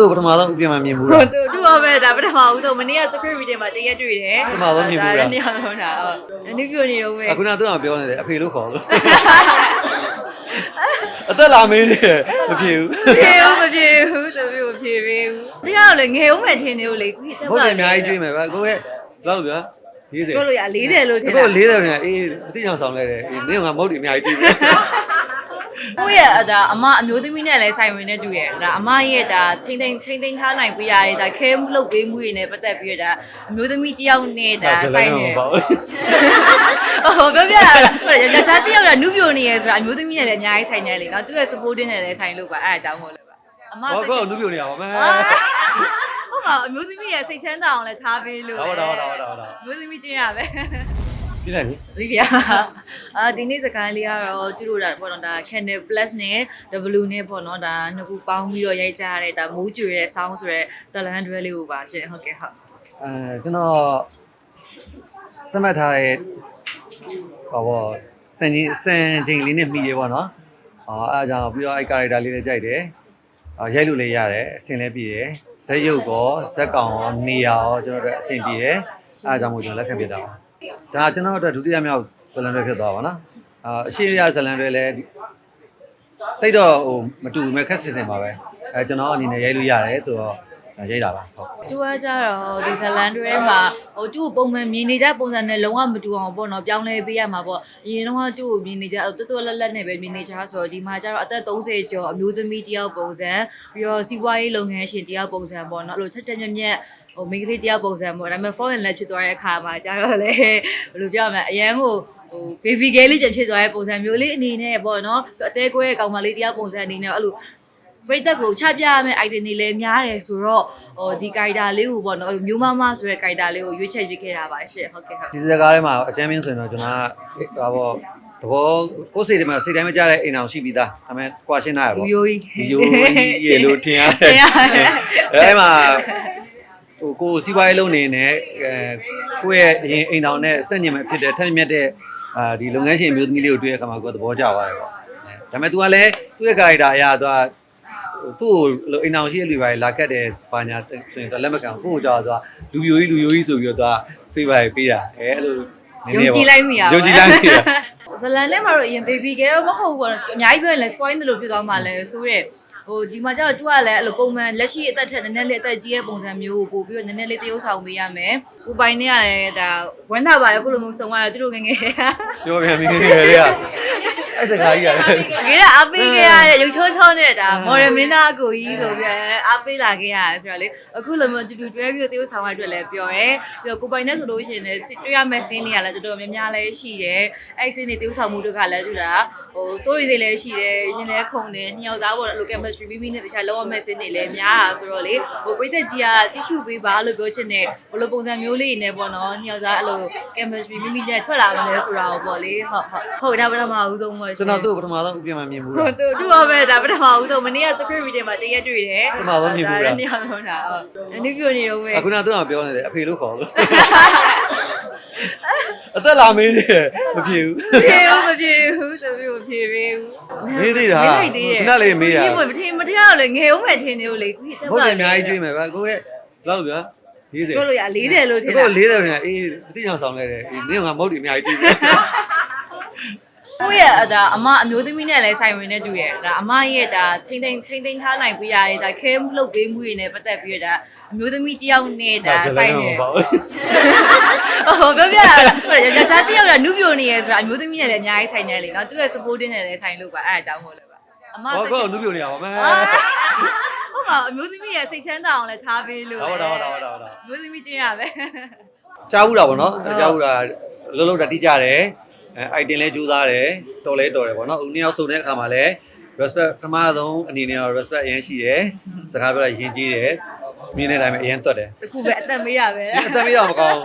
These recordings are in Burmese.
သူ့ပထမဆုံးဥပြမမြင်ဘူးလား သူသူ့အပဲဒါပထမဦးဆုံးမနေ့က secret meeting မှာတရက်တွေ့တယ်ပထမဆုံးမြင်ဘူးလား နေ့အောင်လုံးတာဟုတ်အနုပြိုနေရုံပဲအခုနကသူ့အောင်ပြောနေတယ်အဖေလို့ခေါ်လို့အသက်လာမင်းနေတယ်မပြေဘူးပြေဦးမပြေဘူးသူပြေမပြေပေးဘူးတရားတော့လေငယ်ဦးမယ်ထင်သေးဘူးလေခုတက်ဟုတ်ပါတယ်အများကြီးတွေ့မယ်ဗျကိုယ့်ရဲ့ဘယ်လောက်ပြော40ပြောလို့ရ40လို့ထင်တာ ကို40ပြန်အေးမသိအောင်ဆောင်လိုက်တယ်အေးမင်းကငါမဟုတ်ဒီအများကြီးတွေ့ပြီ ကိုယ့်ရဲ့ဒါအမအမျိုးသမီးနဲ့လည်းဆိုင်ဝင်နေတူတယ်ဒါအမရဲ့ဒါထိမ့်ထိမ့်ထိမ့်ထိမ့်ထားနိုင်ပေးရတယ်ဒါခဲလုတ်ပေးမှုတွေနဲ့ပတ်သက်ပြီးတော့ဒါအမျိုးသမီးတယောက်နဲ့ဒါဆိုင်နေပါဘူးဟိုပြောပြတာဟုတ်တယ်ဒါတယောက်ကနုပြိုနေရဆိုတာအမျိုးသမီးနဲ့လည်းအများကြီးဆိုင်နေလေနော်သူရဲ့ supporting နဲ့လည်းဆိုင်လို့ပါအဲ့အကြောင်းကိုလည်းပါအမဟောကောနုပြိုနေရပါမယ်ဟုတ်ပါအမျိုးသမီးရဲ့စိတ်ချမ်းသာအောင်လည်းထားပေးလို့ဟုတ်တော့ဟုတ်တော့ဟုတ်တော့အမျိုးသမီးကျင်းရပဲ ပြလိုက်ပြီဒီပြအာဒီနေ့စကိုင်းလေးကတော့သူတို့ဒါပေါ့နော်ဒါ Channel Plus နဲ့ W နဲ့ပေါ့နော်ဒါနှစ်ခုပေါင်းပြီးတော့ရိုက်ကြရတဲ့ဒါမိုးကျွေတဲ့ sound ဆိုရဲဇလန်ဒရဲလေးကိုပါရှင်ဟုတ်ကဲ့ဟုတ်အဲကျွန်တော်သတ်မှတ်ထားတဲ့ဟောဘောစံကြီးစံချိန်လေးနဲ့မိရေပေါ့နော်အော်အဲအကြောင်းပြီးတော့အဲကာရိုက်တာလေးလည်းကြိုက်တယ်အော်ရိုက်လို့လည်းရတယ်အဆင်လည်းပြည့်တယ်ဇက်ရုပ်ကောဇက်ကောင်ရောနေရာရောကျွန်တော်တို့အဆင်ပြေတယ်အဲအကြောင်းမို့ကျွန်တော်လက်ခံပြတာပါ ဒါကျွန်တော်တို့ဒုတိယမြောက်ဇလန်တွေဖြစ်သွားပါနော်အာအရှိရဇလန်တွေလည်းတိတ်တော့ဟိုမတူဘူးမဲ့ခက်စင်စင်ပါပဲအဲကျွန်တော်အနေနဲ့ရိုက်လို့ရတယ်ဆိုတော့ကျွန်တော်ရိုက်တာပါဟုတ်သူကကြတော့ဒီဇလန်ဒရဲမှာဟိုသူ့ကိုပုံမှန်မြင်နေကြပုံစံနဲ့လုံးဝမတူအောင်ပေါ့နော်ပြောင်းလဲပေးရမှာပေါ့အရင်တော့သူ့ကိုမြင်နေကြတော်တော်လက်လက်နဲ့ပဲမြင်နေကြဆိုတော့ဒီမှာကျတော့အသက်30ကျော်အမျိုးသမီးတယောက်ပုံစံပြီးတော့စီးပွားရေးလုပ်ငန်းရှင်တယောက်ပုံစံပေါ့နော်အဲ့လိုထက်ထက်မြက်မြက် ဟိုမိန်းကလေးတယောက်ပုံစံပေါ့ဒါပေမဲ့ foreign လက်ဖြစ်သွားတဲ့အခါမှာကျတော့လေဘယ်လိုပြောရမလဲအရန်ကိုဟို baby girl လေးပြန်ဖြစ်သွားတဲ့ပုံစံမျိုးလေးအနေနဲ့ပေါ့နော်အသေးကွဲတဲ့ကောင်မလေးတယောက်ပုံစံအနေနဲ့အဲ့လိုပရိသတ်ကိုချပြရမယ့် item တွေလည်းများတယ်ဆိုတော့ဟိုဒီ character လေးကိုပေါ့နော်မျိုးမမဆိုတဲ့ character လေးကိုရွေးချယ်ပြခဲ့တာပါရှင့်ဟုတ်ကဲ့ဟုတ်ဒီစကားထဲမှာအကြမ်းမင်းဆိုရင်တော့ကျွန်တော်ကဟောဘောသဘောကိုယ်စိတ်ထဲမှာစိတ်တိုင်းမကြတဲ့အိမ်အောင်ရှိပြီးသားဒါပေမဲ့ကွာရှင်းထားရလူပေါ့ယိုကြီးဒီယိုကြီးရေလို့ထင်ရတယ်ထင်ရတယ်အဲမှာ ဟိုကိုယ်စီးပွားရေးလုပ်နေနဲ့အဲကိုယ့်ရဲ့အရင်အိမ်တော်နဲ့ဆက်ညင်မဲ့ဖြစ်တဲ့ထက်မြက်တဲ့အာဒီလုပ်ငန်းရှင်မျိုးသမီးလေးကိုတွေ့ရခါမှာကိုယ်သဘောကျသွားတယ်ပေါ့ဒါပေမဲ့ तू ကလည်းသူ့ရဲ့ character အရသူကသူ့ကိုအိမ်တော်ရှိတဲ့လူပိုင်းလာကတ်တယ်ပါညာဆိုရင်သူလက်မကန်ကိုယ့်ကိုကြောက်သွားလူပြိုကြီးလူပြိုကြီးဆိုပြီးတော့သူက favor ပေးတာအဲအဲ့လိုယုံကြည်လိုက်မိရပါယုံကြည်လိုက်မိရဇလန်နဲ့မှာတော့အရင် baby girl မဟုတ်ဘူးပေါ့အများကြီးပြောရင်လည်း spoil တယ်လို့ပြောသွားမှလည်းဆိုရဲ ဟိုဒီမှာကျတော့ तू ကလည်းအဲ့လိုပုံမှန်လက်ရှိအသက်ထက်နည်းနည်းလေးအသက်ကြီးရဲ့ပုံစံမျိုးကိုပို့ပြီးတော့နည်းနည်းလေးတရုပ်ဆောင်ပေးရမယ်။ကိုပိုင်နဲ့ကလည်းဒါဝမ်းသာပါလေခုလိုမျိုးစုံသွားတယ်သူတို့ငယ်ငယ်ပြောပြန်ပြီငယ်လေးက အဲ့စကားကြီးရတယ်ငယ်ကအားပေးခဲ့ရတဲ့ရုပ်ချောချောနဲ့ဒါမော်ရမင်းသားအကိုကြီးဆိုပြီးတော့အားပေးလာခဲ့ရတယ်ဆိုတော့လေအခုလိုမျိုးတူတူတွဲပြီးသေုပ်ဆောင်ရအတွက်လည်းပြောရဲပြီးတော့ကိုပိုင်နဲ့ဆိုလို့ရှိရင်လည်းတွေ့ရမယ့်စင်းတွေကလည်းတော်တော်များများလည်းရှိတယ်အဲ့စင်းတွေသေုပ်ဆောင်မှုတွေကလည်းတူတာဟိုစိုးရိမ်စိတ်လည်းရှိတယ်ရင်လည်းခုန်တယ်ညောက်သားပေါ်လို chemistry ပြီးပြီးနဲ့တခြားလောရမယ့်စင်းတွေလည်းများတာဆိုတော့လေဟိုပြိသက်ကြီးကတိရှုပေးပါလို့ပြောချင်တယ်ဘလိုပုံစံမျိုးလေးနဲ့ပေါ့နော်ညောက်သားအဲ့လို chemistry ပြီးပြီးနဲ့ထွက်လာမလဲဆိုတာကိုပေါ့လေဟုတ်ဟုတ်ဟုတ်ဒါပထမဦးဆုံးပေါ့ရှင်ကျွန်တော်သူ့ပထမဆုံးဥပမာမြင်ဘူးဟိုလား သူသူ့ပဲဒါပထမဦးဆုံးမနေ့က script reading မှာတရက်တွေ့တယ်ပထမဆုံးမြင်ဘူးလား ဒါလည်းနေရာလုံးတာဟုတ်အနည်းပြနေတော့ပဲအခုနကသူကပြောနေတယ်အဖေလို့ခေါ်လို့အသက်လာမင်းနေတယ်မဖြစ်ဘူးပြေဦးမပြေဘူးသူမျိုးမပြေပေးဘူးမေးသေးတာမေးလိုက်သေးတယ်ခုနလေးမေးတာဒီမထင်မထင်တော့လေငယ်ဦးမယ်ထင်နေလို့လေကိုကြီးဟုတ်တယ်အများကြီးတွေးမယ်ဗျကိုရဲ့ဘယ်လောက်ဗျာ40 ပြောလို့ရ40လို့ထင်ကိုတာ40ပြန်အေးအတိအကျဆောင်လိုက်တယ်အေးမင်းကမဟုတ်တယ်အများကြီးတွေးမယ် ကိုယ့်ရဲ့ဒါအမအမျိုးသမီးနဲ့လည်းဆိုင်ဝင်နေတူတယ်ဒါအမရဲ့ဒါထိမ့်ထိမ့်ထိမ့်ထိမ့်ထားနိုင်ပေးရတယ်ဒါခဲလုတ်ပေးမှုတွေနဲ့ပတ်သက်ပြီးတော့ဒါအမျိုးသမီးတယောက်နဲ့ဒါဆိုင်နေပါဘူးဟိုပြောပြတာဟုတ်တယ်ဒါတယောက်ကနုပြိုနေရဆိုတာအမျိုးသမီးနဲ့လည်းအများကြီးဆိုင်နေလေနော်သူရဲ့ supporting နဲ့လည်းဆိုင်လို့ပါအဲ့အကြောင်းကိုလည်းပါအမဟောကောနုပြိုနေရပါမယ်ဟုတ်ပါအမျိုးသမီးရဲ့စိတ်ချမ်းသာအောင်လည်းထားပေးလို့ဟုတ်တော့ဟုတ်တော့ဟုတ်တော့အမျိုးသမီးကျင်းရပဲကြားဘူးတာဗောနော်ကြားဘူးတာလုံးလုံးတာတိကြတယ် အဲ item လဲကြိုးစားတယ်တော်လဲတော်တယ်ဗောနော်ဦးနှစ်ယောက်စုံတဲ့အခါမှာလဲ respect ပထမဆုံးအနေနဲ့တော့ respect အရင်ရှိတယ်စကားပြောတာယဉ်ကျေးတယ်မြင်တဲ့အတိုင်းပဲအရင်တွတ်တယ်တခုပဲအသက်မေးရပဲအသက်မေးတော့မကောင်းဘူး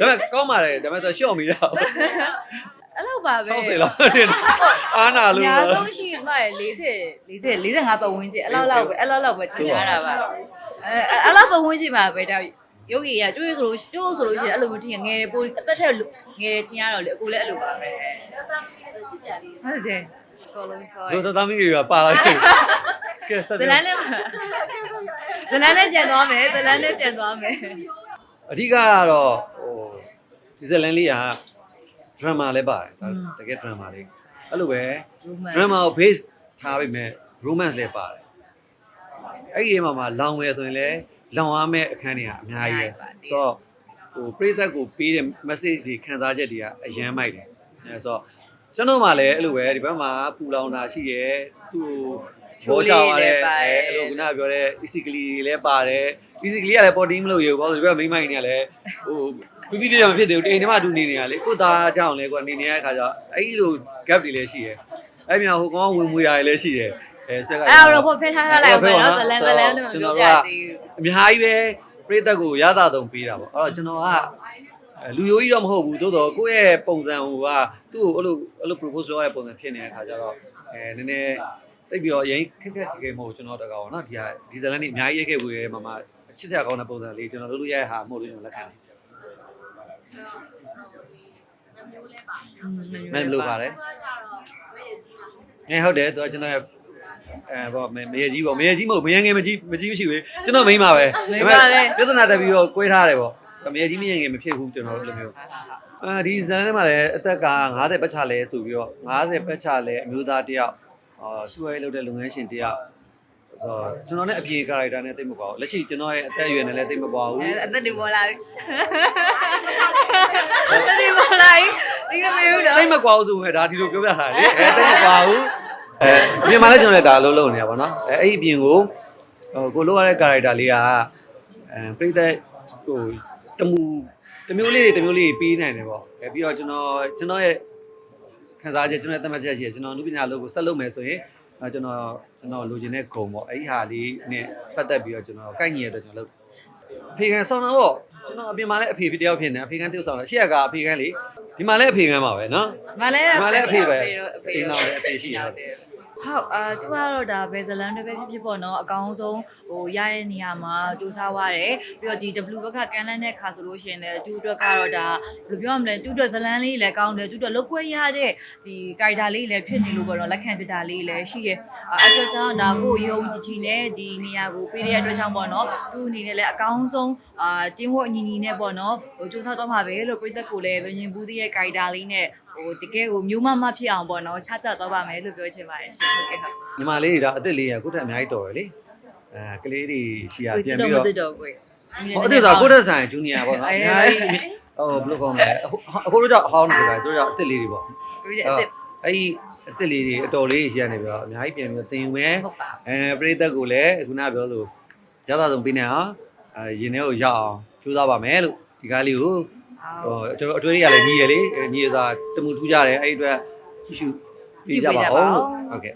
ဒါပေမဲ့ကောင်းပါတယ်ဒါပေမဲ့တော့ရှော့မိတော့အဲ့လောက်ပါပဲ60လောက်တင်အာနာလို့ညာဆုံးရှိမှ40 40 45ပတ်ဝန်းကျင်အဲ့လောက်လောက်ပဲအဲ့လောက်လောက်ပဲထင်ရတာပါအဲအဲ့လောက်ပတ်ဝန်းကျင်မှာပဲ ဒါယောဂီကတွေ့ဆိုလို့တွေ့ဆိုလို့ရှိရင်အဲ့လိုမျိုးထင်ငယ်ပိုအသက်ထက်ငယ်ထင်ရတော့လေအကူလည်းအဲ့လိုပါပဲဟုတ်တယ်ကောလုံးချောတို့သားသမီးတွေကပါလာတယ်ကဲဆက်ဇလန်းနဲ့ဇလန်းနဲ့ပြန်သွားမယ်ဇလန်းနဲ့ပြန်သွားမယ်အဓိကကတော့ဟိုဒီဇလန်လေးက drama လည်းပါတယ်ဒါတကယ် drama လေးအဲ့လိုပဲ drama ကို base ထားပြီးမဲ့ romance လည်းပါတယ်အဲ့ဒီမှာမှာလောင်ဝယ်ဆိုရင်လည်း လောင်ရမယ့်အခန်းတွေကအများကြီးပဲဆိုတော့ဟိုပရိသတ်ကိုပေးတဲ့ message တွေခံစားချက်တွေကအရန်မိုက်တယ်အဲဆိုတော့ကျွန်တော်မှလည်းအဲ့လိုပဲဒီဘက်မှာပူလောင်တာရှိရဲသူ့ဘောကြောင်ရတဲ့အဲအဲ့လိုခုနကပြောတဲ့ physically လည်းပါတယ် physically ကလည်း body မလို့ရဘူးဘာလို့ဒီဘက်မိမိုင်းနေရလဲဟိုပြပြပြပြမဖြစ်သေးဘူးတိမ်ထဲမှာတူနေနေရလေကိုသားကြောင့်လဲကွာနေနေရတဲ့ခါကျတော့အဲ့ဒီလို gap တွေလည်းရှိရဲအဲ့မြန်ဟိုကောင်ဝင်မွေရတယ်လည်းရှိရဲ အဲဆက်ကအဲ့တော့ဖို့ဖက်ထားထားလိုက်အောင်မယ်နော်ဇလန်းဇလန်းနဲ့မပြောပြသေးဘူးအများကြီးပဲပြိသက်ကိုရတာတုံပေးတာပေါ့အဲ့တော့ကျွန်တော်ကအဲလူယိုကြီးတော့မဟုတ်ဘူးသို့တော့ကိုယ့်ရဲ့ပုံစံဟိုကသူ့ကိုအဲ့လိုအဲ့လို propose လုပ်ရတဲ့ပုံစံဖြစ်နေတဲ့ခါကျတော့အဲနည်းနည်းသိပြီးတော့အရင်ခက်ခက်ခဲခဲမဟုတ်ကျွန်တော်တကောနော်ဒီဟာဒီဇလန်นี่အများကြီးရိုက်ခဲ့ဘူးရဲ့မမချစ်စရာကောင်းတဲ့ပုံစံလေးကျွန်တော်လုပ်လို့ရတဲ့ဟာမဟုတ်လို့ကျွန်တော်လက်ခံတယ်မင်းလို့ပါတယ်အဲဟုတ်တယ်သူကကျွန်တော်ရဲ့ အဲဘောမရေကြီးပေါ့မရေကြီးမဟုတ်မရေငယ်မကြီးမကြီးမရှိဘူးကျွန်တော်မိန်းပါပဲမိန်းမပဲပြဿနာတက်ပြီးတော့꿰ထားတယ်ပေါ့မရေကြီးမရေငယ်မဖြစ်ဘူးကျွန်တော်တို့လိုမျိုးအဲဒီဇန်ထဲမှာလည်းအသက်က50ပတ်ချလဲဆိုပြီးတော့50ပတ်ချလဲအမျိုးသားတစ်ယောက်အာစူရဲလုပ်တဲ့လုပ်ငန်းရှင်တစ်ယောက်ဆိုတော့ကျွန်တော်နဲ့အပြေကာရိုက်တာနဲ့တိတ်မကွာဘူးလက်ရှိကျွန်တော်ရဲ့အသက်အရွယ်နဲ့လည်းတိတ်မကွာဘူးအဲ့အသက်တွေပေါ်လာပြီအသက်တွေပေါ်လာပြီဒီကမေးဦးတော့တိတ်မကွာဘူးဆိုရင်ဒါဒီလိုပြောပြတာလေအဲတိတ်မကွာဘူး အဲအပြင်မှာလည်းကျွန်တော်လည်းဒါလုံးလုံးနေရပါတော့အဲအဲ့ဒီအပြင်ကိုဟိုကိုလိုရတဲ့ကာရိုက်တာလေးကအဲပြိသက်ဟိုတမူတမျိုးလေးတွေတမျိုးလေးတွေပြီးနိုင်တယ်ပေါ့အဲပြီးတော့ကျွန်တော်ကျွန်တော်ရဲ့ခံစားချက်ကျွန်တော်ရဲ့သတ်မှတ်ချက်ရှိတယ်ကျွန်တော်အနုပညာလုပ်ကိုဆက်လုပ်မယ်ဆိုရင်အဲကျွန်တော်ကျွန်တော်လိုချင်တဲ့ဂုံပေါ့အဲ့ဒီဟာလေးနဲ့ပတ်သက်ပြီးတော့ကျွန်တော်ကိုက်ညီရတဲ့ကျွန်တော်လုပ်အဖေကန်ဆောင်းတော့ပေါ့ကျွန်တော်အပြင်မှာလည်းအဖေဖြစ်တယောက်ဖြစ်နေအဖေကန်တိကျဆောင်တာရှေ့ကအဖေကန်လေဒီမှာလည်းအဖေကန်ပါပဲနော်မလဲဒီမှာလည်းအဖေပဲအဖေတော့အိမ်နောက်လည်းအဖေရှိတယ် ဟုတ်အာသူကတော့ဒါဘယ်ဇလန်တွေပဲဖြစ်ဖြစ်ပေါ့နော်အကောင်းဆုံးဟိုရရဲ့နေရာမှာစူးစမ်းရတယ်ပြီးတော့ဒီ W ဘက်ကကန်လန်းတဲ့ခါဆိုလို့ရှိရင်လည်းသူ့အတွက်ကတော့ဒါဘယ်လိုပြောရမလဲသူ့အတွက်ဇလန်လေးလည်းကောင်းတယ်သူ့အတွက်လုတ်ခွဲရတဲ့ဒီကိုက်တာလေးလည်းဖြစ်နေလို့ပေါ့နော်လက်ခံဖြစ်တာလေးလည်းရှိရဲ့အဲ့အတွက်ကြောင့်ဒါကိုယုံကြည်ကြည်နဲ့ဒီနေရာကိုပေးတဲ့အတွက်ကြောင့်ပေါ့နော်သူ့အနေနဲ့လည်းအကောင်းဆုံးအာတင်းဝတ်အညီညီနဲ့ပေါ့နော်ဟိုစူးစမ်းတော့မှာပဲလို့ပြည့်သက်ကိုလည်းမြင်ဘူးသေးရဲ့ကိုက်တာလေးနဲ့ဟို တကယ်ကိုမျိုးမမဖြစ်အောင်ပေါ့နော်ချပြတော့ပါမယ်လို့ပြောချင်ပါတယ်ရှင်ဟုတ်ကဲ့ဟုတ်ညီမလေးတွေဒါအစ်စ်လေးရကိုယ့်ထက်အများကြီးတော်တယ်လေအဲကလေးတွေရှီယာကိုပြန်တော့ပြီးမတော့သိတော့ကိုဟောအဲ့ဒါကိုယ့်ထက်ဆိုင်ဂျူနီယာပေါ့နော်အများကြီးဟိုဘယ်လိုကောင်းလဲအခုတို့တော့ဟောင်းနေတာတို့တော့အစ်စ်လေးတွေပေါ့ကိုရဲ့အစ်စ်အဲ့ဒီအစ်စ်လေးတွေအတော်လေးရှီယာနေပြီးတော့အများကြီးပြန်ပြီးသင်ယူမယ်ဟုတ်ပါအဲပရိသတ်ကိုလည်းခုနပြောလို့ရတာဆုံးပြီးနေအောင်အဲရင်ထဲကိုရောက်အောင်ကြိုးစားပါမယ်လို့ဒီကားလေးကို ဟိုကျွန်တော်အတွေ့အကြရလည်းညီရလေညီရတာတမှုထူးကြတယ်အဲ့ဒီအတွက်ကြည့်ရှုပြကြပါဦးဟုတ်ကဲ့